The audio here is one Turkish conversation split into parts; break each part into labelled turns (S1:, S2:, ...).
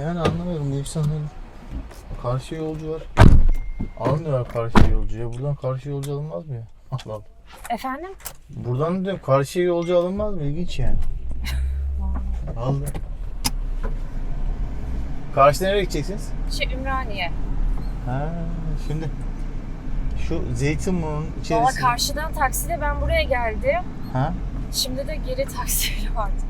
S1: Yani anlamıyorum insanların. Karşı yolcu var. Almıyorlar karşı yolcuya. Buradan karşı yolcu alınmaz mı ya? Allah Allah.
S2: Efendim?
S1: Buradan diyorum karşı yolcu alınmaz mı? İlginç yani. Allah. Karşı nereye gideceksiniz?
S2: Şey Ümraniye.
S1: Ha, şimdi şu Zeytinburnu'nun
S2: Valla
S1: içerisinde.
S2: karşıdan taksiyle ben buraya geldim.
S1: Ha?
S2: Şimdi de geri taksiyle vardım.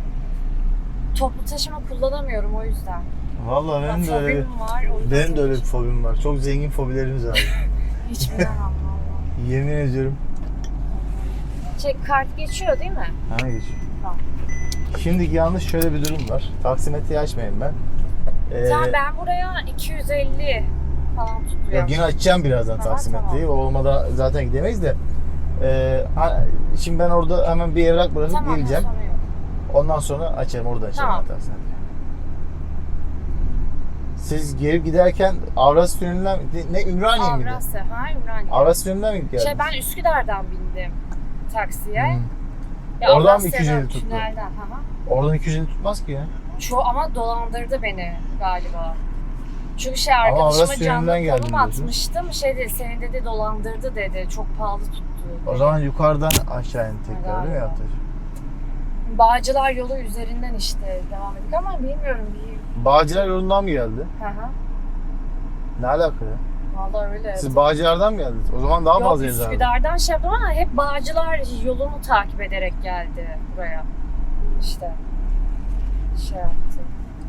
S2: Toplu taşıma kullanamıyorum o yüzden.
S1: Vallahi benim de öyle
S2: Fobim var. o yüzden
S1: benim de öyle bir fobim var. Çok zengin fobilerimiz var.
S2: Hiç bilemem valla.
S1: Yemin ediyorum.
S2: Şey kart geçiyor değil mi?
S1: Ha geçiyor.
S2: Tamam.
S1: Şimdi yalnız şöyle bir durum var. Taksimetreyi açmayayım ben. Ee,
S2: Tamam ben buraya 250 falan
S1: ya
S2: tutuyorum.
S1: yine açacağım birazdan
S2: Tamam,
S1: taksimetreyi. Olmadan zaten gidemeyiz de. Ee, ha- şimdi ben orada hemen bir evrak bırakıp
S2: Tamam
S1: geleceğim.
S2: sorun yok.
S1: Ondan sonra açarım orada açarım
S2: Tamam.
S1: taksimetreyi. Siz gelip giderken Avrasya Tüneli'nden ne, Ümraniye miydi?
S2: Avrasya. Ha Ümraniye.
S1: Avrasya Tüneli'nden mi geldiniz?
S2: Şey ben Üsküdar'dan bindim taksiye.
S1: Hmm.
S2: Ya
S1: Oradan mı
S2: Avrasya'dan,
S1: 250 tuttu?
S2: Tünelden. Hı.
S1: Oradan 250 tutmaz ki ya.
S2: Şu ama dolandırdı beni galiba. Çünkü şey arkadaşıma canlı konum atmıştım. Şey dedi, seni dedi dolandırdı dedi. Çok pahalı tuttu.
S1: O zaman yukarıdan aşağı in tekrar değil mi?
S2: Bağcılar yolu üzerinden işte devam ettik ama bilmiyorum bir...
S1: Bağcılar yolundan mı geldi?
S2: Hı hı.
S1: Ne alaka ya?
S2: Vallahi öyle.
S1: Siz Bağcılar'dan mı geldiniz? O zaman daha
S2: Yok
S1: fazla yazardı.
S2: Üsküdar'dan şey yaptım ama hep Bağcılar yolunu takip ederek geldi buraya. İşte şey yaptı.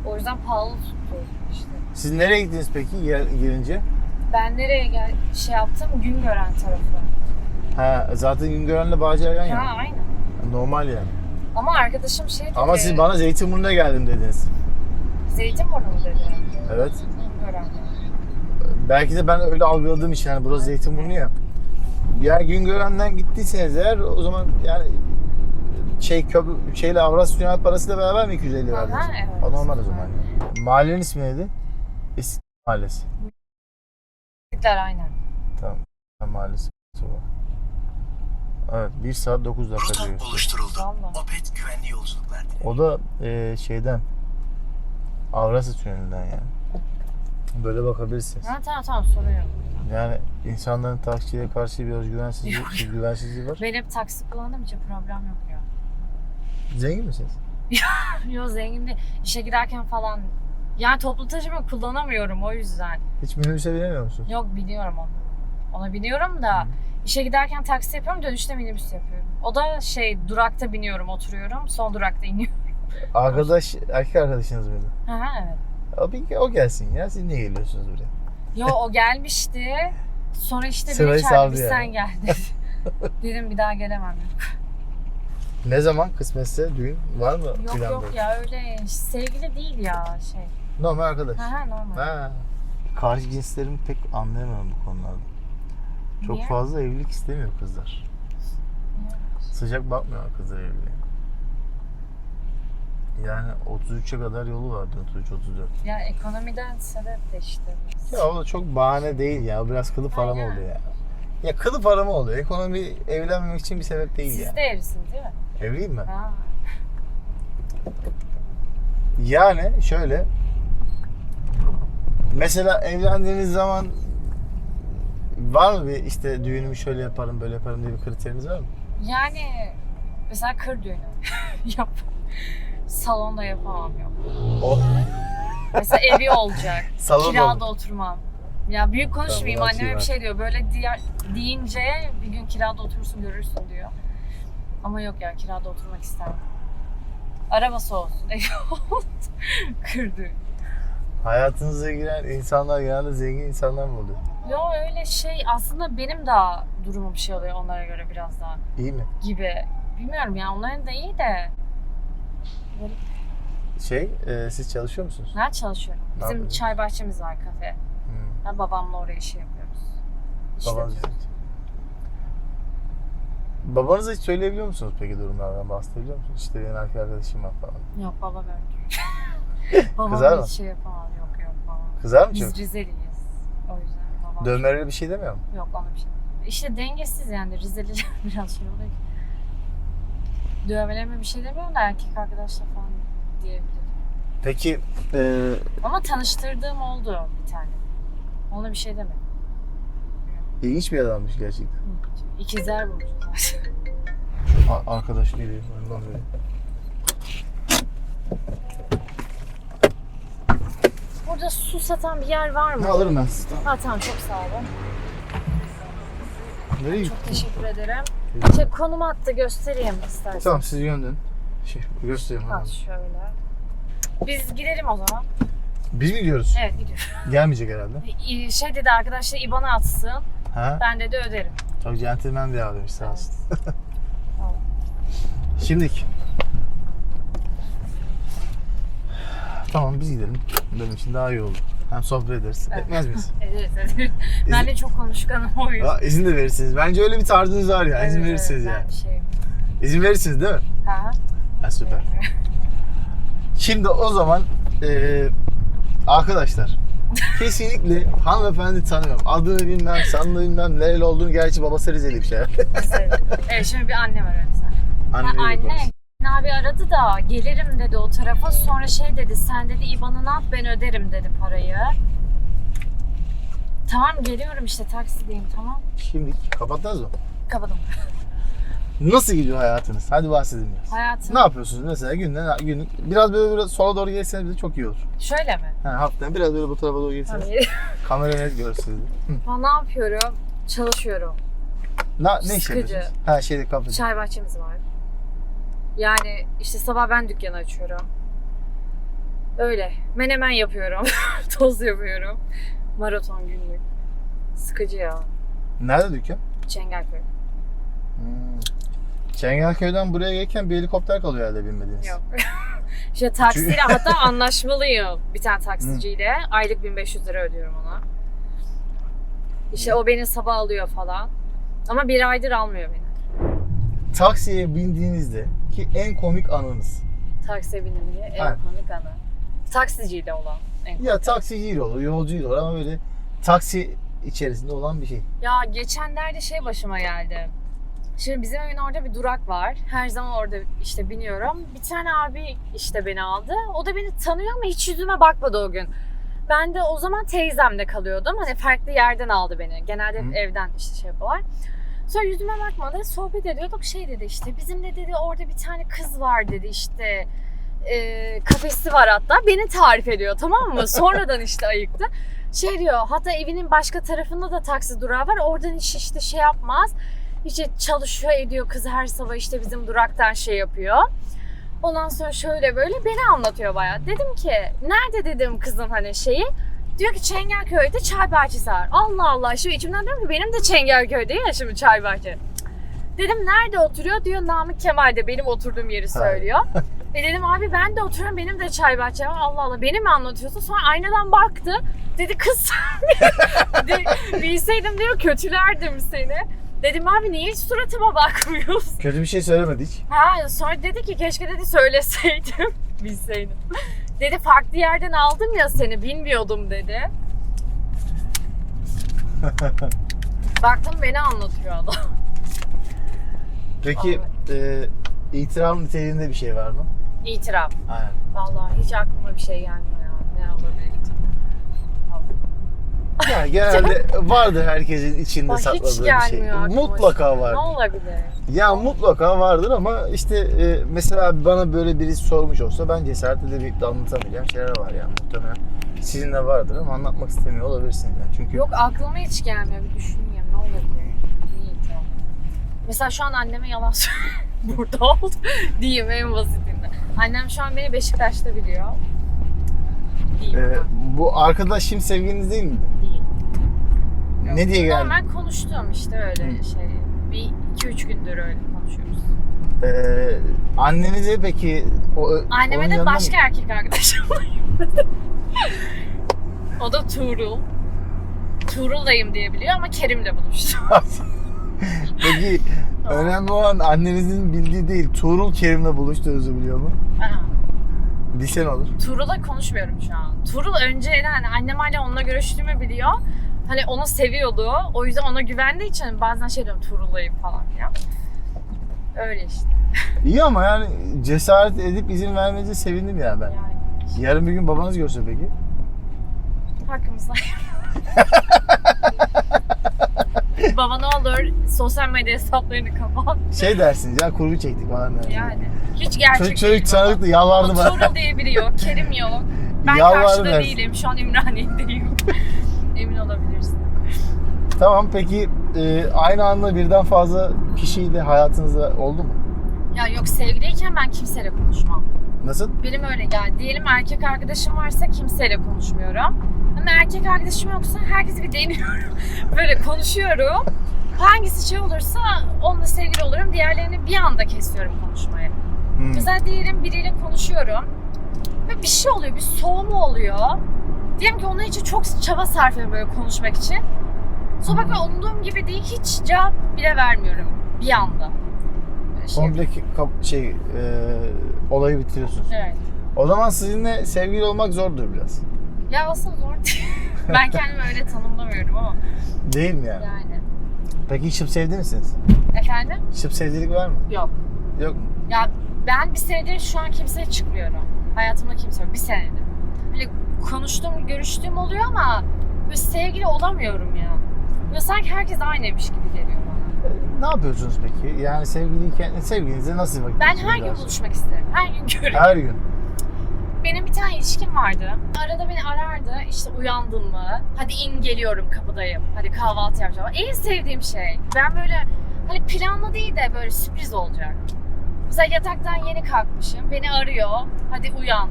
S2: O yüzden pahalı tuttu işte.
S1: Siz nereye gittiniz peki yer, gelince?
S2: Ben nereye gel şey yaptım? Güngören tarafı.
S1: Ha, zaten Güngören'le Bağcılar yan
S2: Ha
S1: yana.
S2: aynen.
S1: Normal yani.
S2: Ama arkadaşım şey dedi.
S1: Ama siz bana Zeytinburnu'na geldim dediniz.
S2: Zeytinburnu mu dedi?
S1: Evet.
S2: Güngören.
S1: Belki de ben öyle algıladığım için yani burası Zeytinburnu ya. Yani Güngören'den gittiyseniz eğer o zaman yani şey köprü şeyle Avrasya Tünel parasıyla beraber mi 250
S2: Aha,
S1: verdiniz?
S2: evet.
S1: O normal o zaman. ya. Mahallenin ismi neydi? İstiklal Mahallesi.
S2: Gittiler aynen.
S1: Tamam. İstiklal Mahallesi. Evet 1 saat 9 dakika diyor.
S3: oluşturuldu.
S2: Vallahi.
S3: Opet güvenli yolculuklar.
S1: O da e, şeyden Avrasya Tüneli'nden yani. Böyle bakabilirsiniz.
S2: Ha tamam tamam sorun yok.
S1: Yani insanların taksiye karşı bir özgüvensizliği, bir güvensizliği var.
S2: Ben hep taksi kullandığım için problem yok ya.
S1: Zengin misiniz?
S2: Yok zengin değil. İşe giderken falan yani toplu taşıma kullanamıyorum o yüzden.
S1: Hiç minibüse binemiyor musun?
S2: Yok biliyorum onu. Ona biniyorum da işe giderken taksi yapıyorum dönüşte minibüs yapıyorum. O da şey durakta biniyorum oturuyorum son durakta iniyorum.
S1: Arkadaş, erkek arkadaşınız mıydı?
S2: Ha evet.
S1: O, bir, o gelsin ya. Siz niye geliyorsunuz buraya?
S2: Yo o gelmişti. Sonra işte
S1: Sırayı
S2: beni çağırdı
S1: yani.
S2: sen gel dedi. Dedim bir daha gelemem.
S1: Ne zaman kısmetse düğün var mı
S2: Yok
S1: plan
S2: yok
S1: böyle?
S2: ya öyle sevgili değil ya şey.
S1: Normal arkadaş.
S2: Ha ha normal.
S1: Ha. Karşı cinslerimi pek anlayamıyorum bu konularda. Çok
S2: Niye?
S1: fazla evlilik istemiyor kızlar. Sıcak bakmıyor kızlar evliliğe. Yani 33'e kadar yolu vardı 33-34.
S2: Ya ekonomiden sebep de işte.
S1: Ya o da çok bahane değil ya. O biraz kılıf arama
S2: Aynen.
S1: oluyor ya. Ya kılıf arama oluyor. Ekonomi evlenmemek için bir sebep değil
S2: Siz
S1: ya.
S2: de evlisiniz değil mi?
S1: Evliyim ben.
S2: Ha.
S1: Yani şöyle mesela evlendiğiniz zaman var mı bir işte düğünümü şöyle yaparım böyle yaparım diye bir kriteriniz var mı?
S2: Yani mesela kır düğünü yap. Salonda yapamam yok.
S1: O
S2: Mesela evi olacak.
S1: salon
S2: Kirada oturmam. Ya büyük konuşmayayım
S1: Tamam,
S2: anneme bir
S1: açayım
S2: şey diyor. Böyle diğer, deyince bir gün kirada oturursun görürsün diyor. Ama yok ya kirada oturmak istemem. Arabası olsun, evi olsun. Kır düğünü.
S1: Hayatınıza giren insanlar genelde zengin insanlar mı oluyor?
S2: Yo öyle şey aslında benim de durumum şey oluyor onlara göre biraz daha
S1: İyi mi?
S2: gibi. Bilmiyorum ya onların da iyi de. Böyle
S1: Şey e, siz çalışıyor musunuz?
S2: Nerede çalışıyorum?
S1: Ne
S2: Bizim
S1: yapıyorsun?
S2: çay bahçemiz var kafe.
S1: Hmm.
S2: Ben babamla oraya işi yapıyoruz.
S1: Babanız
S2: İşletiyoruz.
S1: Babanıza hiç söyleyebiliyor musunuz peki durumlardan bahsedebiliyor musunuz? İşte benim erkek arkadaşım var falan.
S2: Yok baba öldü. babam
S1: Kızar mı?
S2: hiç şey yapamaz. Yok yok babam.
S1: Kızar mı çok?
S2: Biz Rizeliyiz. O yüzden babam.
S1: Dövmeleri bir şey demiyor mu?
S2: Yok ona bir şey. İşte dengesiz yani Rizeliler biraz şey oluyor. Dövmelerime bir şey demiyorum da erkek arkadaşla falan diyebilirim.
S1: Peki e,
S2: Ama tanıştırdığım oldu bir tane. Ona bir şey demedim.
S1: ilginç bir adammış gerçekten.
S2: İkizler burcu
S1: arkadaş geliyor. Ondan böyle.
S2: Burada su satan bir yer var mı?
S1: Ne alırım ben.
S2: Ha tamam çok sağ olun.
S1: Nereye
S2: Çok
S1: gittin?
S2: teşekkür ederim. Şey konum attı göstereyim istersen.
S1: Tamam siz yönden. Şey göstereyim. Hemen.
S2: şöyle. Biz gidelim o zaman.
S1: Biz mi gidiyoruz?
S2: Evet gidiyoruz.
S1: Gelmeyecek herhalde.
S2: Şey dedi arkadaşlar IBAN'ı atsın.
S1: Ha?
S2: Ben dedi öderim.
S1: Çok centilmen bir abiymiş sağ olsun.
S2: Tamam.
S1: Şimdilik. Tamam biz gidelim. Benim için daha iyi oldu. Hem sohbet ederiz.
S2: Evet.
S1: Etmez miyiz?
S2: Ederiz ederiz. Ben de çok konuşkanım o yüzden.
S1: Aa, izin de verirsiniz. Bence öyle bir tarzınız var ya. izin
S2: Evet,
S1: verirsiniz
S2: evet,
S1: yani.
S2: ben Şey...
S1: İzin verirsiniz değil mi?
S2: Ha?
S1: Ha, süper. Şimdi o zaman eee, arkadaşlar kesinlikle hanımefendi tanımıyorum. Adını bilmem, sanını bilmem, nereli olduğunu gerçi babası Rizeli bir şey.
S2: Evet şimdi bir aradı sen. Ha,
S1: Anneyle
S2: anne. Abi aradı da gelirim dedi o tarafa. Sonra şey dedi sen dedi IBAN'ını at ben öderim dedi parayı. Tamam geliyorum işte taksideyim tamam.
S1: Şimdi kapattınız mı?
S2: Kapadım.
S1: Nasıl gidiyor hayatınız? Hadi bahsedin biraz.
S2: Hayatım.
S1: Ne yapıyorsunuz mesela günden günlük? Biraz böyle biraz sola doğru gelseniz bize çok iyi olur.
S2: Şöyle mi?
S1: Ha, hafiften biraz böyle bu tarafa doğru gelseniz.
S2: Tabii.
S1: Kamera net görsünüz.
S2: Ben ne yapıyorum? Çalışıyorum.
S1: Ne, ne iş
S2: Sıkıcı.
S1: yapıyorsunuz? Ha şeyde kafede.
S2: Çay bahçemiz var. Yani işte sabah ben dükkanı açıyorum. Öyle. Menemen yapıyorum. Toz yapıyorum. Maraton günlük. Sıkıcı ya.
S1: Nerede dükkan?
S2: Çengelköy.
S1: Hmm. Çengelköy'den buraya gelirken bir helikopter kalıyor herhalde bilmediğiniz.
S2: Yok. işte taksiyle hatta anlaşmalıyım bir tane taksiciyle. Aylık 1500 lira ödüyorum ona. İşte o beni sabah alıyor falan. Ama bir aydır almıyor beni.
S1: Taksiye bindiğinizde ki en komik anınız.
S2: Taksiye bindim diye en komik anı. Taksiciyle olan en komik.
S1: Ya taksiciyle olur, yolcuyla olur ama böyle taksi içerisinde olan bir şey.
S2: Ya geçenlerde şey başıma geldi. Şimdi bizim evin orada bir durak var. Her zaman orada işte biniyorum. Bir tane abi işte beni aldı. O da beni tanıyor ama hiç yüzüme bakmadı o gün. Ben de o zaman teyzemde kalıyordum. Hani farklı yerden aldı beni. Genelde
S1: Hı.
S2: evden işte şey yapıyorlar. Sonra yüzüme bakmadı. Sohbet ediyorduk. Şey dedi işte bizim de dedi orada bir tane kız var dedi işte e, kafesi var hatta. Beni tarif ediyor tamam mı? Sonradan işte ayıktı. Şey diyor hatta evinin başka tarafında da taksi durağı var. Oradan hiç işte şey yapmaz. İşte çalışıyor ediyor kız her sabah işte bizim duraktan şey yapıyor. Ondan sonra şöyle böyle beni anlatıyor bayağı. Dedim ki nerede dedim kızın hani şeyi. Diyor ki Çengelköy'de çay bahçesi var. Allah Allah. Şimdi içimden diyorum ki benim de Çengelköy'de ya şimdi çay bahçesi. Dedim nerede oturuyor? Diyor Namık Kemal'de benim oturduğum yeri söylüyor. e dedim abi ben de oturuyorum benim de çay bahçem var. Allah Allah beni mi anlatıyorsun? Sonra aynadan baktı. Dedi kız de, bilseydim diyor kötülerdim seni. Dedim abi niye hiç suratıma bakmıyorsun?
S1: Kötü bir şey söylemedi hiç.
S2: Ha sonra dedi ki keşke dedi söyleseydim bilseydim. Dedi farklı yerden aldım ya seni bilmiyordum dedi. Baktım beni anlatıyor adam.
S1: Peki e, itiraf niteliğinde bir şey var mı?
S2: İtiraf.
S1: Aynen.
S2: Vallahi hiç aklıma bir şey gelmiyor ya. Ne olabilir?
S1: Yani genelde vardır herkesin içinde
S2: Bak hiç
S1: sakladığı bir şey.
S2: gelmiyor aklıma.
S1: Mutlaka var.
S2: Ne olabilir?
S1: Ya mutlaka vardır ama işte e, mesela bana böyle birisi sormuş olsa ben cesaret edemeyip de anlatamayacağım şeyler var yani muhtemelen. Sizin de vardır ama anlatmak istemiyor olabilirsiniz yani. Çünkü
S2: Yok aklıma hiç gelmiyor. Bir düşüneyim ne olabilir? İtiraf? Mesela şu an anneme yalan söylüyorum. Burada oldu. Diyeyim en basitinde. Annem şu an beni Beşiktaş'ta biliyor. Diyeyim
S1: e,
S2: ben.
S1: bu arkadaş şimdi sevgiliniz değil mi?
S2: Değil.
S1: Ne diye geldi?
S2: Normal konuştuğum işte öyle
S1: Hı.
S2: şey. Bir iki üç gündür öyle konuşuyoruz.
S1: E, annenize peki o,
S2: Anneme
S1: onun
S2: de
S1: yanına mı-
S2: başka erkek arkadaşım var. o da Tuğrul. Tuğrul'dayım diye biliyor ama Kerim'le buluştu.
S1: Peki önemli olan annenizin bildiği değil Tuğrul Kerim'le buluştuğunuzu biliyor mu?
S2: Aa.
S1: Bilse ne olur?
S2: Tuğrul'la konuşmuyorum şu an. Tuğrul önceden hani annem hala onunla görüştüğümü biliyor. Hani onu seviyordu. O yüzden ona güvendiği için bazen şey diyorum Tuğrul'layım falan ya. Öyle işte.
S1: İyi ama yani cesaret edip izin vermenize sevindim ya ben.
S2: Yani.
S1: Yarın bir gün babanız görse peki?
S2: Hakkımızda. Baba ne olur sosyal medya hesaplarını kapat.
S1: Şey dersiniz ya kurgu çektik falan. dersin.
S2: Yani hiç gerçek
S1: Çocuk çocuk
S2: değil baba.
S1: tanıdık da yalvardı bana.
S2: Tuğrul diye biri yok, Kerim yok. Ben
S1: Yalvardı
S2: karşıda
S1: dersin.
S2: değilim, şu an Ümraniye'deyim. Emin olabilirsin.
S1: Tamam peki e, aynı anda birden fazla kişiyle hayatınızda oldu mu?
S2: Ya yok sevgiliyken ben kimseyle konuşmam.
S1: Nasıl?
S2: Benim öyle geldi. Diyelim erkek arkadaşım varsa kimseyle konuşmuyorum. Ama erkek arkadaşım yoksa herkesi bir deniyorum. Böyle konuşuyorum. Hangisi şey olursa onunla sevgili olurum. Diğerlerini bir anda kesiyorum konuşmayı.
S1: Hmm.
S2: Mesela diyelim biriyle konuşuyorum. Ve bir şey oluyor, bir soğuma oluyor. Diyelim ki onun için çok çaba sarf ediyorum böyle konuşmak için. Bakıyorum umduğum gibi değil, hiç cevap bile vermiyorum bir anda. Şey.
S1: Komple kap- şey e, olayı bitiriyorsunuz.
S2: Evet.
S1: O zaman sizinle sevgili olmak zordur biraz.
S2: Ya aslında zor değil. ben kendimi öyle tanımlamıyorum ama
S1: Değil mi yani?
S2: yani.
S1: Peki şıp sevdi misiniz?
S2: Efendim?
S1: Şıp sevdilik var mı?
S2: Yok.
S1: Yok mu?
S2: Ya ben bir senedir şu an kimseye çıkmıyorum. Hayatımda kimse yok. Bir senedir. Hani konuştuğum, görüştüğüm oluyor ama böyle sevgili olamıyorum ya. Böyle sanki herkes aynıymış gibi geliyor bana.
S1: Ne yapıyorsunuz peki? Yani sevgiliyken sevgilinize nasıl vakit
S2: Ben her gün buluşmak isterim. Her gün göreyim.
S1: Her gün.
S2: Benim bir tane ilişkim vardı. Arada beni arardı. İşte uyandın mı? Hadi in geliyorum kapıdayım. Hadi kahvaltı yapacağım. En sevdiğim şey. Ben böyle hani planlı değil de böyle sürpriz olacak. Mesela yataktan yeni kalkmışım. Beni arıyor. Hadi uyan.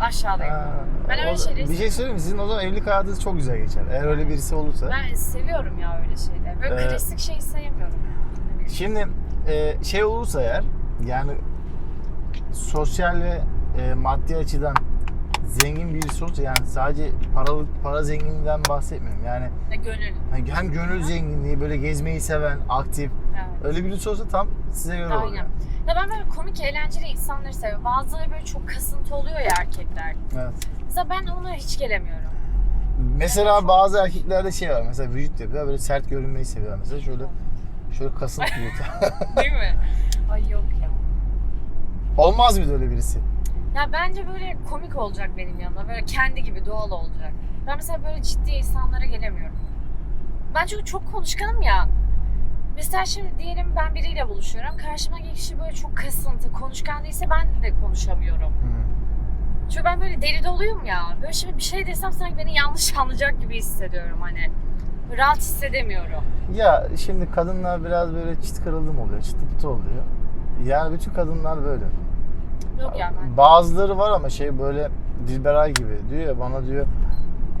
S2: Aşağıdayım.
S1: Ha,
S2: Ben öyle şeyleri
S1: Bir şey söyleyeyim mi? Sizin o zaman evlilik hayatınız çok güzel geçer. Eğer öyle birisi olursa.
S2: Ben seviyorum ya öyle şeyleri. Böyle
S1: Ee,
S2: klasik şey sevmiyorum.
S1: Şimdi e, şey olursa eğer yani sosyal ve e, maddi açıdan zengin birisi olursa yani sadece paralı para zenginliğinden bahsetmiyorum. Yani
S2: Ne gönül.
S1: hani hem gönül zenginliği böyle gezmeyi seven, aktif
S2: Evet.
S1: öyle birisi olsa tam size göre olur.
S2: Aynen. Ya ben böyle komik, eğlenceli insanları seviyorum. Bazıları böyle çok kasıntı oluyor ya erkekler.
S1: Evet.
S2: Mesela ben ona hiç gelemiyorum.
S1: Mesela bazı erkeklerde şey var mesela vücut yapıyor böyle sert görünmeyi seviyor mesela şöyle şöyle kasıntı vücut.
S2: Değil mi? Ay yok ya.
S1: Olmaz mıydı öyle birisi?
S2: Ya bence böyle komik olacak benim yanımda. Böyle kendi gibi doğal olacak. Ben mesela böyle ciddi insanlara gelemiyorum. Ben çünkü çok konuşkanım ya. Mesela şimdi diyelim ben biriyle buluşuyorum. Karşımdaki kişi böyle çok kasıntı, konuşkan değilse ben de konuşamıyorum.
S1: Hı.
S2: Çünkü ben böyle deli doluyum ya. Böyle şimdi bir şey desem sanki beni yanlış anlayacak gibi hissediyorum hani. Rahat hissedemiyorum.
S1: Ya şimdi kadınlar biraz böyle çıt kırıldım oluyor, çıtı pıtı oluyor. Yani bütün kadınlar böyle.
S2: Yok ya ben.
S1: Bazıları var ama şey böyle Dilberay gibi diyor ya bana diyor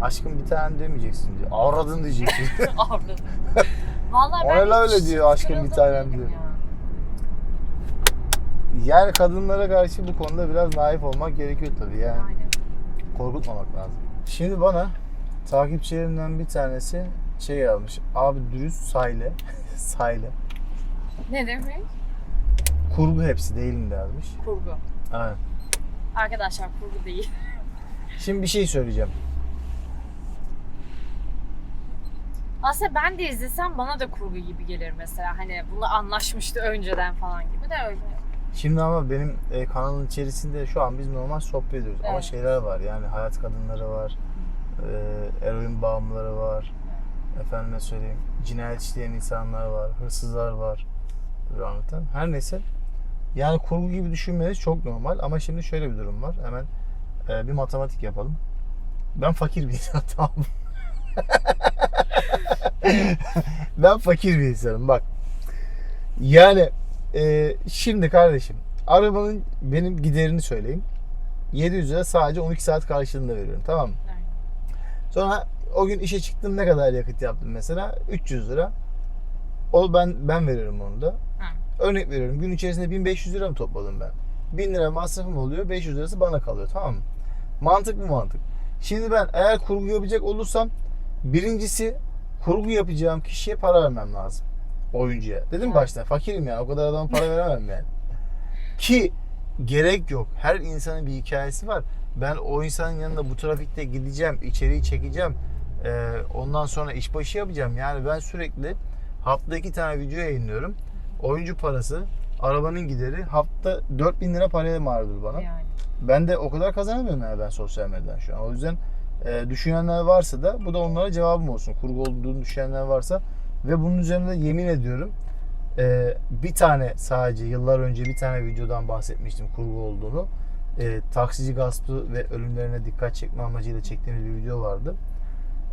S1: aşkım bir tane demeyeceksin diyor. Avradın diyeceksin.
S2: Avradım. Vallahi ben
S1: öyle
S2: hiç
S1: öyle diyor, aşkım bir
S2: kırıldım
S1: tanem
S2: değilim
S1: diyor.
S2: ya.
S1: yani kadınlara karşı bu konuda biraz naif olmak gerekiyor tabii yani.
S2: Aynen.
S1: Korkutmamak lazım. Şimdi bana takipçilerimden bir tanesi şey yazmış. Abi dürüst sayle. sayle.
S2: Ne demek?
S1: Kurgu hepsi değilim de yazmış.
S2: Kurgu.
S1: Aynen.
S2: Arkadaşlar kurgu değil.
S1: Şimdi bir şey söyleyeceğim.
S2: Aslında ben de izlesem bana da kurgu gibi gelir mesela. Hani bunu anlaşmıştı önceden falan gibi de öyle.
S1: Şimdi ama benim e, kanalın içerisinde şu an biz normal sohbet ediyoruz. Ama
S2: Evet.
S1: şeyler var yani hayat kadınları var. E, eroin bağımlıları var. Efendime söyleyeyim. Cinayet işleyen insanlar var. Hırsızlar var. Böyle anlatan. Her neyse. Yani kurgu gibi düşünmeniz çok normal. Ama şimdi şöyle bir durum var. Hemen e, bir matematik yapalım. Ben fakir bir insanım tamam? ben fakir bir insanım bak. Yani e, şimdi kardeşim arabanın benim giderini söyleyeyim. 700 lira sadece 12 saat karşılığında veriyorum tamam mı?
S2: Aynen.
S1: Sonra o gün işe çıktım ne kadar yakıt yaptım mesela? 300 lira. O ben ben veriyorum onu da. Örnek veriyorum gün içerisinde 1500 lira mı topladım ben? 1000 lira masrafım oluyor 500 lirası bana kalıyor tamam mı? Mantık mı mantık? Şimdi ben eğer kurgu yapacak olursam birincisi kurgu yapacağım kişiye para vermem lazım. Oyuncuya. Dedim
S2: Evet.
S1: başta fakirim yani o kadar adama para veremem yani. Ki gerek yok. Her insanın bir hikayesi var. Ben o insanın yanında bu trafikte gideceğim, içeriği çekeceğim. Ee, ondan sonra işbaşı yapacağım. Yani ben sürekli haftada iki tane video yayınlıyorum. Oyuncu parası, arabanın gideri hafta 4000 lira paraya mal bana.
S2: Yani.
S1: Ben de o kadar kazanamıyorum yani ben sosyal medyadan şu an. O yüzden e, düşünenler varsa da bu da onlara cevabım olsun. Kurgu olduğunu düşünenler varsa ve bunun üzerine yemin ediyorum e, bir tane sadece yıllar önce bir tane videodan bahsetmiştim kurgu olduğunu. E, taksici gaspı ve ölümlerine dikkat çekme amacıyla çektiğimiz bir video vardı.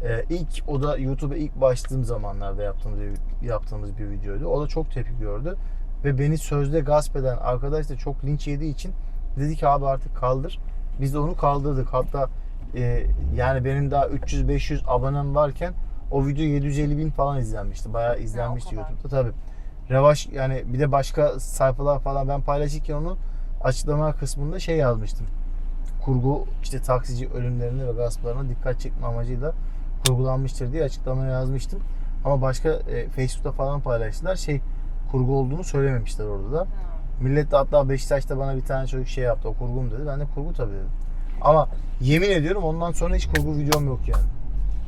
S1: E, ilk o da YouTube'a ilk başladığım zamanlarda yaptığımız bir, yaptığımız bir videoydu. O da çok tepki gördü ve beni sözde gasp eden arkadaş da çok linç yediği için dedi ki abi artık kaldır. Biz de onu kaldırdık. Hatta e, yani benim daha 300-500 abonem varken o video 750 bin falan izlenmişti. Bayağı izlenmişti
S2: kadar.
S1: YouTube'da tabi. Revaş yani bir de başka sayfalar falan ben paylaşırken onu açıklama kısmında şey yazmıştım. Kurgu işte taksici ölümlerine ve gasplarına dikkat çekme amacıyla kurgulanmıştır diye açıklamaya yazmıştım. Ama başka e, Facebook'ta falan paylaştılar. Şey kurgu olduğunu söylememişler orada da.
S2: Ha.
S1: Millet de hatta Beşiktaş'ta bana bir tane çocuk şey yaptı. O kurgu mu dedi. Ben de kurgu tabii dedim. Ama yemin ediyorum ondan sonra hiç kurgu videom yok yani.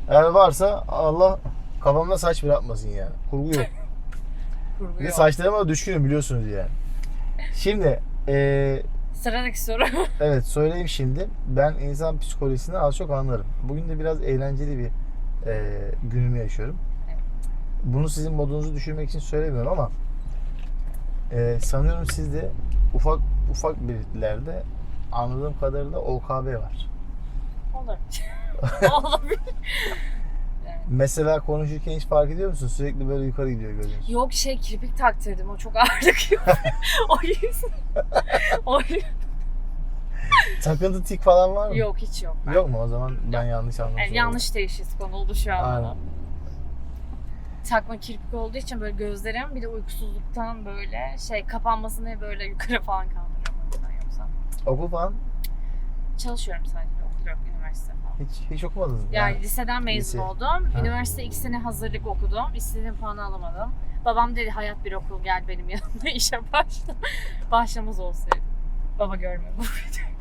S1: Eğer varsa Allah kafamda saç bırakmasın yani. Kurgu yok.
S2: Kurgu
S1: Bir de
S2: yok.
S1: saçlarıma da düşkünüm biliyorsunuz yani. Şimdi eee,
S2: Sıradaki soru.
S1: evet söyleyeyim şimdi. Ben insan psikolojisini az çok anlarım. Bugün de biraz eğlenceli bir eee, günümü yaşıyorum. Bunu sizin modunuzu düşürmek için söylemiyorum ama eee, sanıyorum sizde ufak ufak birlerde anladığım kadarıyla OKB var.
S2: Olabilir.
S1: Mesela konuşurken hiç fark ediyor musun? Sürekli böyle yukarı gidiyor gözünüz.
S2: Yok şey kirpik taktırdım o çok ağırlık yapıyor. o yüzden. o yüzden.
S1: Takıntı tik falan var mı?
S2: Yok hiç yok.
S1: Yok mu? O zaman ben yanlış anlamış
S2: Yani yanlış teşhis konuldu şu an.
S1: Aynen.
S2: Takma kirpik olduğu için böyle gözlerim bir de uykusuzluktan böyle şey kapanmasını böyle yukarı falan kaldırıyorum.
S1: Okul falan
S2: çalışıyorum sadece okul yok üniversite falan.
S1: hiç, hiç okumadınız mı?
S2: Yani liseden mezun
S1: lise.
S2: oldum.
S1: Ha.
S2: Üniversite iki sene hazırlık okudum. İstediğim puanı alamadım. Babam dedi hayat bir okul gel benim yanımda işe başla. Başlamaz olsaydı. Baba görmüyor bu videoyu.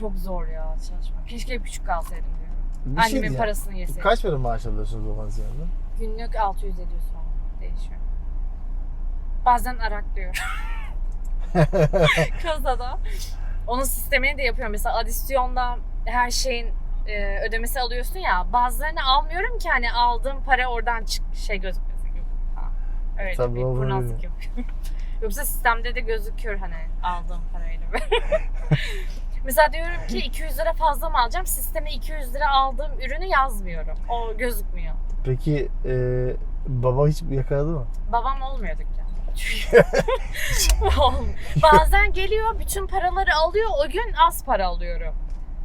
S2: Çok zor ya çalışmak. Keşke küçük kalsaydım diyorum.
S1: bir şey
S2: Annemin
S1: diyeceğim.
S2: parasını yeseydim.
S1: Kaç para maaş alıyorsunuz babanızın yanında?
S2: Günlük 600-700 falan değişiyor. Bazen araklıyorum. Kasada. Onun sistemini de yapıyorum. Mesela adisyonda her şeyin e, ödemesi alıyorsun ya. Bazılarını almıyorum ki hani aldığım para oradan çık şey gözükmesin gibi. Ha, Öyle
S1: Tabii,
S2: bir
S1: olur
S2: kurnazlık yapıyorum. Yoksa sistemde de gözüküyor hani aldığım parayla. Mesela diyorum ki 200 lira fazla mı alacağım? Sisteme 200 lira aldığım ürünü yazmıyorum. O gözükmüyor.
S1: Peki e, baba hiç yakaladı mı?
S2: Babam olmuyor dükkanda. Bazen geliyor bütün paraları alıyor o gün az para alıyorum.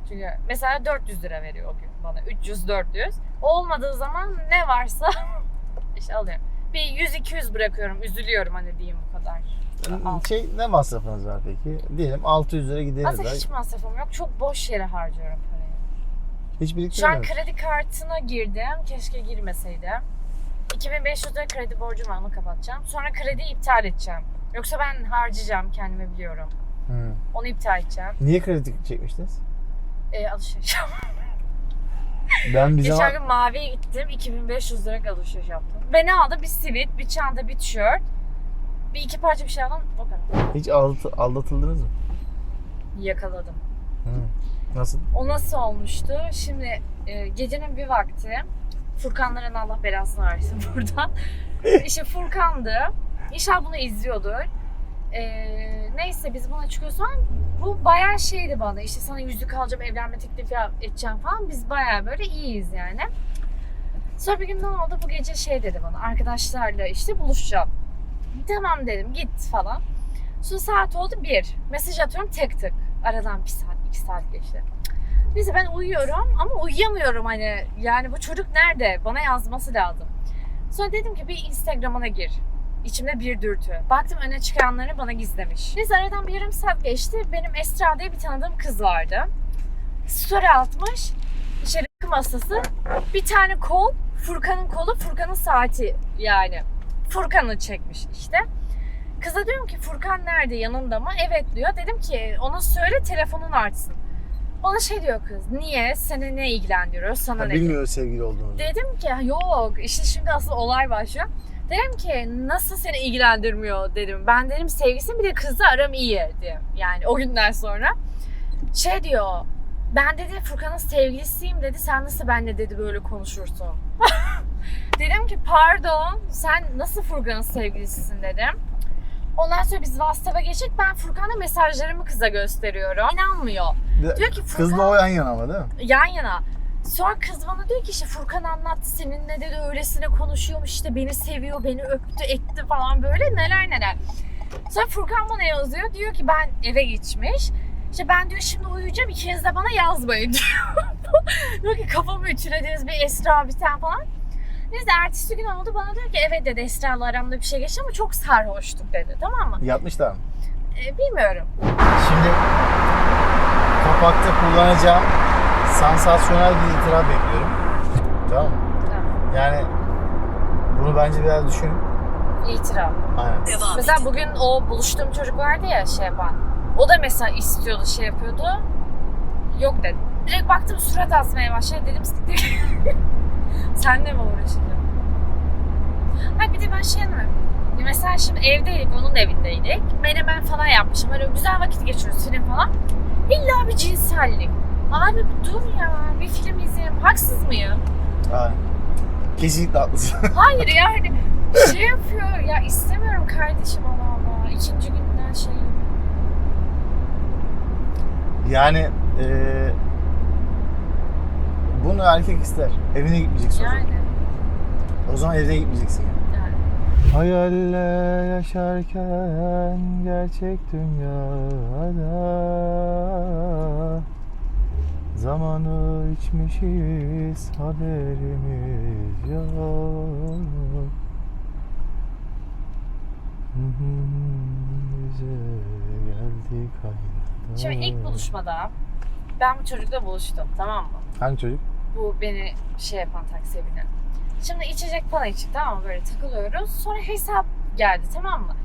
S2: Çünkü mesela 400 lira veriyor o gün bana 300-400. Olmadığı zaman ne varsa işte alıyorum. Bir 100-200 bırakıyorum üzülüyorum hani diyeyim bu kadar. Al.
S1: Şey ne masrafınız var peki? Diyelim 600 lira gideriz.
S2: Aslında hiç masrafım yok. Çok boş yere harcıyorum parayı.
S1: Hiç
S2: Şu an
S1: biriktirmiyoruz.
S2: kredi kartına girdim. Keşke girmeseydim. 2500 lira kredi borcum var onu kapatacağım. Sonra krediyi iptal edeceğim. Yoksa ben harcayacağım kendimi biliyorum.
S1: Hı.
S2: Onu iptal edeceğim.
S1: Niye kredi çekmiştiniz?
S2: E, alışveriş
S1: Ben bir
S2: Geçen
S1: zaman
S2: gün maviye gittim. 2500 lira alışveriş yaptım. Beni aldı bir sivit, bir çanta, bir tişört. Bir iki parça bir şey aldım. O kadar.
S1: hiç aldat- aldatıldınız mı?
S2: Yakaladım.
S1: Hı. Nasıl?
S2: O nasıl olmuştu? Şimdi e, gecenin bir vakti Furkanların Allah belasını versin buradan. işte Furkan'dı. İnşallah bunu izliyordur. E, neyse biz buna çıkıyoruz falan. Bu bayağı şeydi bana. İşte sana yüzük alacağım, evlenme teklifi edeceğim falan. Biz bayağı böyle iyiyiz yani. Sonra bir gün ne oldu? Bu gece şey dedi bana. Arkadaşlarla işte buluşacağım. Tamam dedim git falan. Sonra saat oldu bir. Mesaj atıyorum tek tık. Aradan bir saat, iki saat geçti. Neyse ben uyuyorum ama uyuyamıyorum hani. Yani bu çocuk nerede? Bana yazması lazım. Sonra dedim ki bir Instagram'ına gir. İçimde bir dürtü. Baktım öne çıkanları bana gizlemiş. Neyse aradan bir yarım saat geçti. Benim Esra diye bir tanıdığım kız vardı. Story atmış. İşte rakı masası. Bir tane kol. Furkan'ın kolu, Furkan'ın saati yani. Furkan'ı çekmiş işte. Kıza diyorum ki Furkan nerede yanında mı? Evet diyor. Dedim ki ona söyle telefonun artsın. Bana şey diyor kız. Niye? Seni ne ilgilendiriyor? Sana ne?
S1: bilmiyor sevgili olduğunuzu.
S2: Dedim ki yok işte şimdi asıl olay başlıyor. Dedim ki nasıl seni ilgilendirmiyor dedim. Ben dedim sevgisin bir de kızla aram iyi dedim. Yani o günden sonra. Şey diyor. Ben dedi Furkan'ın sevgilisiyim dedi. Sen nasıl benle dedi böyle konuşursun. dedim ki pardon sen nasıl Furkan'ın sevgilisisin dedim. Ondan sonra biz WhatsApp'a geçtik. Ben Furkan'a mesajlarımı kıza gösteriyorum. İnanmıyor.
S1: De
S2: Diyor ki Furkan
S1: Kızla o yan yana ama değil mi?
S2: yan yana. Sonra kız bana diyor ki işte Furkan anlattı seninle dedi öylesine konuşuyormuş işte beni seviyor, beni öptü, etti falan böyle neler neler. Sonra Furkan bana yazıyor diyor ki ben eve geçmiş. İşte ben diyor şimdi uyuyacağım ikiniz de bana yazmayın diyor. diyor ki kafamı ütülediniz bir Esra biten falan. Neyse ertesi gün oldu bana diyor ki evet dedi Esra'la aramda bir şey geçti ama çok sarhoştuk dedi tamam mı?
S1: Yatmışlar mı?
S2: E, bilmiyorum.
S1: Şimdi kapakta kullanacağım sansasyonel bir itiraf bekliyorum. Tamam mı?
S2: Tamam.
S1: Yani bunu bence biraz düşünün.
S2: İtiraf.
S1: Aynen.
S3: Devam
S2: Mesela
S3: et.
S2: bugün o buluştuğum çocuk vardı ya şey yapan. O da mesela istiyordu şey yapıyordu. Yok dedim. Direkt baktım surat asmaya başladı. Dedim siktir. Senle mi uğraşacağım? Ha bir de ben şey anlamıyorum. Mesela şimdi evdeydik, onun evindeydik. Menemen falan yapmışım. Böyle güzel vakit geçiriyoruz film falan. İlla bir cinsellik. Abi bir dur ya, bir film izleyelim. Haksız mıyım?
S1: Aynen. Kesinlikle haklısın.
S2: Hayır yani şey yapıyor ya istemiyorum kardeşim ama ama ikinci günden şey
S1: yani eee bunu erkek ister. Evine gitmeyeceksin o zaman.
S2: yani
S1: O zaman evine gitmeyeceksin. Yani.
S2: yani
S1: Hayalle yaşarken gerçek dünyada Zamanı içmişiz haberimiz yok Bize geldik hayata
S2: Şimdi ilk buluşmada ben bu çocukla buluştum tamam mı?
S1: Hangi çocuk?
S2: Bu beni şey yapan taksiye binen. Şimdi içecek falan içtik tamam mı? Böyle takılıyoruz. Sonra hesap geldi tamam mı?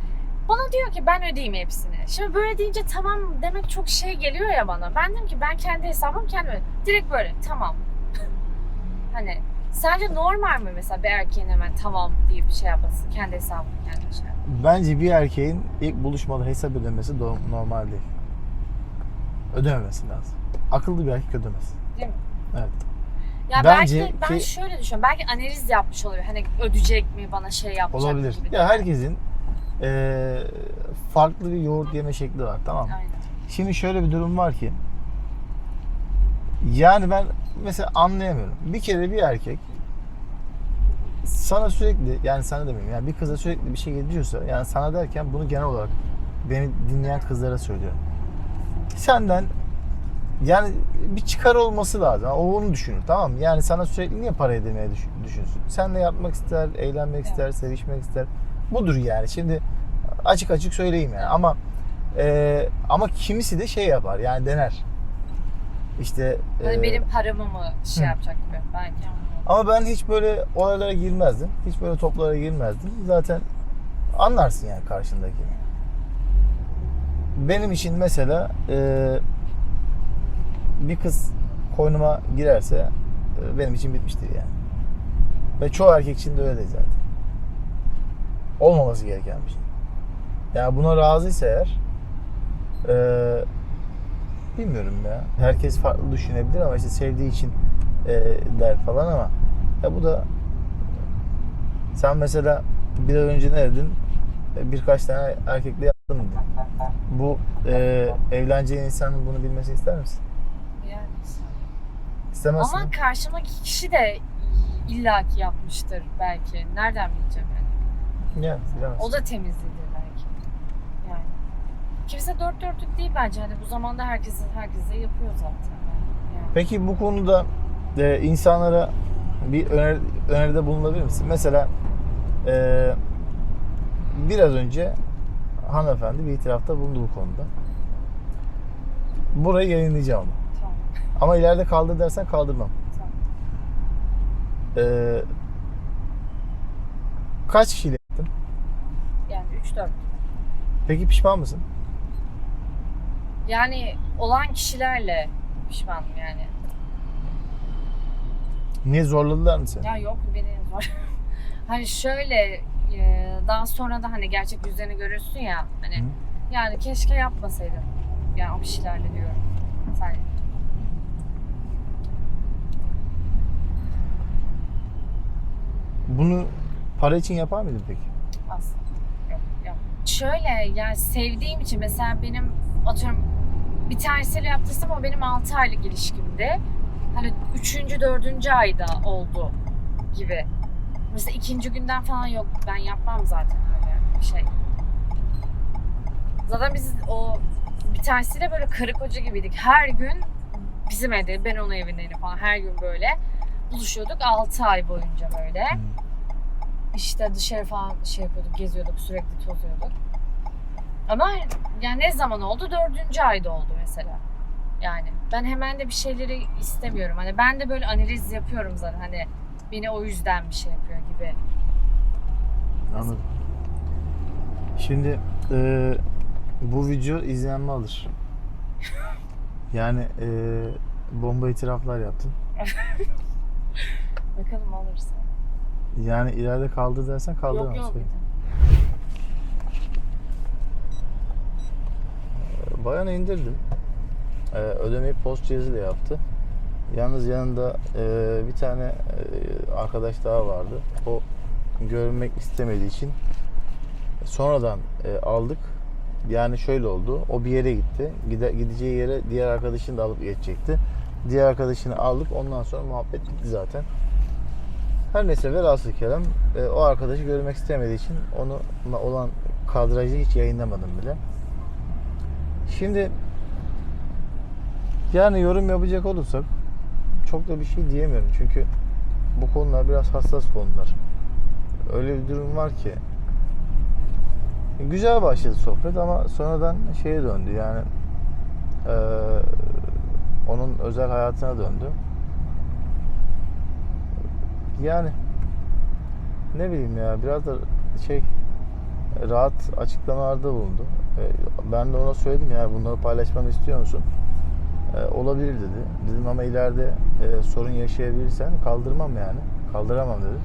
S2: Bana diyor ki ben ödeyeyim hepsini. Şimdi böyle deyince tamam demek çok şey geliyor ya bana. Ben dedim ki ben kendi hesabım kendim ödeyeyim. Direkt böyle tamam. hani sence normal mi mesela bir erkeğin hemen tamam deyip şey yapması? Kendi hesabını kendi şey yapması?
S1: Bence bir erkeğin ilk buluşmada hesap ödemesi do- normal değil. Ödememesi lazım. Akıllı bir erkek ödemez.
S2: Değil mi?
S1: Evet.
S2: Ya
S1: Bence
S2: belki ben
S1: ki-
S2: şöyle düşünüyorum. Belki analiz yapmış olabilir. Hani ödeyecek mi bana şey yapacak
S1: Olabilir.
S2: gibi.
S1: Ya herkesin eee, farklı bir yoğurt yeme şekli var tamam mı?
S2: Aynen.
S1: Şimdi şöyle bir durum var ki yani ben mesela anlayamıyorum. Bir kere bir erkek sana sürekli yani sana demeyeyim yani bir kıza sürekli bir şey getiriyorsa yani sana derken bunu genel olarak beni dinleyen kızlara söylüyorum. Senden yani bir çıkar olması lazım. O onu düşünür tamam mı? Yani sana sürekli niye para ödemeye düş- düşünsün? Senle yapmak ister, eğlenmek
S2: Evet.
S1: ister, sevişmek ister. Budur yani. Şimdi açık açık söyleyeyim yani. Ama ee, ama kimisi de şey yapar yani dener. İşte
S2: Hani
S1: ee,
S2: benim paramı mı şey
S1: hı.
S2: yapacak gibi. Belki anlamadım.
S1: ama ben hiç böyle olaylara girmezdim. Hiç böyle toplara girmezdim. Zaten anlarsın yani karşındakini. Benim için mesela ee, bir kız koynuma girerse ee, benim için bitmiştir yani. Ve çoğu erkek için de öyle değil zaten. Olmaması gereken bir şey. Yani buna razıysa eğer ee, bilmiyorum ya. Herkes farklı düşünebilir ama işte sevdiği için e, der falan ama ya bu da sen mesela bir ay önce ne dedin? E, Birkaç tane erkekle yattın dedin. Bu e, evleneceğin insanın bunu bilmesini ister misin?
S2: Yani.
S1: İstemezsin.
S2: Ama karşımdaki kişi de illaki yapmıştır belki. Nereden bileceğim yani.
S1: Ya, bilemezsin.
S2: O da temizlidir belki. Yani. Kimse dört dörtlük değil bence. Hani bu zamanda herkes herkese yapıyor zaten. Yani.
S1: Peki bu konuda e, insanlara bir öner, öneride bulunabilir misin? Mesela e, biraz önce hanımefendi bir itirafta bulundu bu konuda. Burayı yayınlayacağım ama. İleride kaldır dersen kaldırmam.
S2: Tamam.
S1: E, kaç kişiyle yaptın?
S2: Yani 3-4.
S1: Peki pişman mısın?
S2: Yani olan kişilerle pişmanım yani.
S1: Niye zorladılar mı seni?
S2: Ya yok beni zor. hani şöyle e, daha sonra da hani gerçek yüzlerini görürsün ya hani
S1: Hı.
S2: yani keşke yapmasaydım. Yani o kişilerle diyorum. Sen
S1: Bunu para için yapar mıydın peki?
S2: Aslında yok yok. Şöyle yani sevdiğim için mesela benim atıyorum bir tanesiyle yaptıysam o benim 6 aylık ilişkimdi. Hani 3. 4. ayda oldu gibi. Mesela ikinci günden falan yok ben yapmam zaten öyle bir şey. Zaten biz o bir tanesiyle böyle karı koca gibiydik. Her gün bizim evde ben onun evindeydim falan her gün böyle buluşuyorduk 6 ay boyunca böyle. İşte dışarı falan şey yapıyorduk, geziyorduk, sürekli tozuyorduk. Ama yani ne zaman oldu? Dördüncü ayda oldu mesela. Yani ben hemen de bir şeyleri istemiyorum. Hani ben de böyle analiz yapıyorum zaten. Hani beni o yüzden bir şey yapıyor gibi.
S1: Anladım. Şimdi e, bu video izlenme alır. Yani e, bomba itiraflar yaptın.
S2: Bakalım olursa.
S1: Yani ileride kaldı dersen kaldıramaz.
S2: Yok yok. bir tane.
S1: Bayana indirdim. Ee, ödemeyi post cihazıyla yaptı. Yalnız yanında e, bir tane e, arkadaş daha vardı. O görmek istemediği için sonradan e, aldık. Yani şöyle oldu. O bir yere gitti. Gide, gideceği yere diğer arkadaşını da alıp geçecekti. Diğer arkadaşını aldık. Ondan sonra muhabbet bitti zaten. Her neyse velhasıl kelam e, o arkadaşı görmek istemediği için onu olan kadrajı hiç yayınlamadım bile. Şimdi yani yorum yapacak olursak çok da bir şey diyemiyorum çünkü bu konular biraz hassas konular. Öyle bir durum var ki güzel başladı sohbet ama sonradan şeye döndü yani eee, onun özel hayatına döndü. Yani ne bileyim ya biraz da şey rahat açıklamalarda bulundu. E, Ben de ona söyledim ya bunları paylaşmamı istiyor musun? E, olabilir dedi. Dedim ama ileride e, sorun yaşayabilirsen kaldırmam yani. Kaldıramam dedi.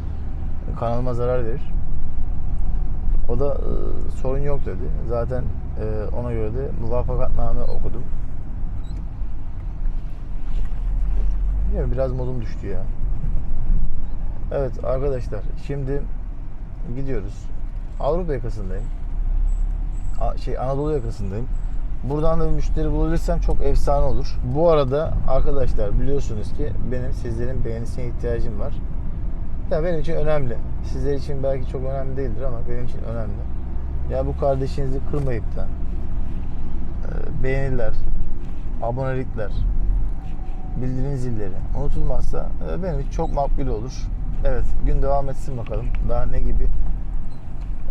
S1: Kanalıma zarar verir. O da sorun yok dedi. Zaten ona göre de muvafakatname okudum. Bilmiyorum, biraz modum düştü ya. Evet arkadaşlar şimdi gidiyoruz. Avrupa yakasındayım. Şey Anadolu yakasındayım. Buradan da bir müşteri bulabilirsem çok efsane olur. Bu arada arkadaşlar biliyorsunuz ki benim sizlerin beğenisine ihtiyacım var. Ya benim için önemli. Sizler için belki çok önemli değildir ama benim için önemli. Ya bu kardeşinizi kırmayıp da e, beğeniler, abonelikler, bildirim zilleri unutulmazsa e, benim için çok makbul olur. Evet gün devam etsin bakalım. Daha ne gibi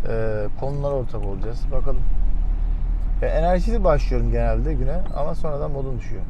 S1: e, konulara ortak olacağız. Bakalım. E, enerjili başlıyorum genelde güne ama sonradan modum düşüyor.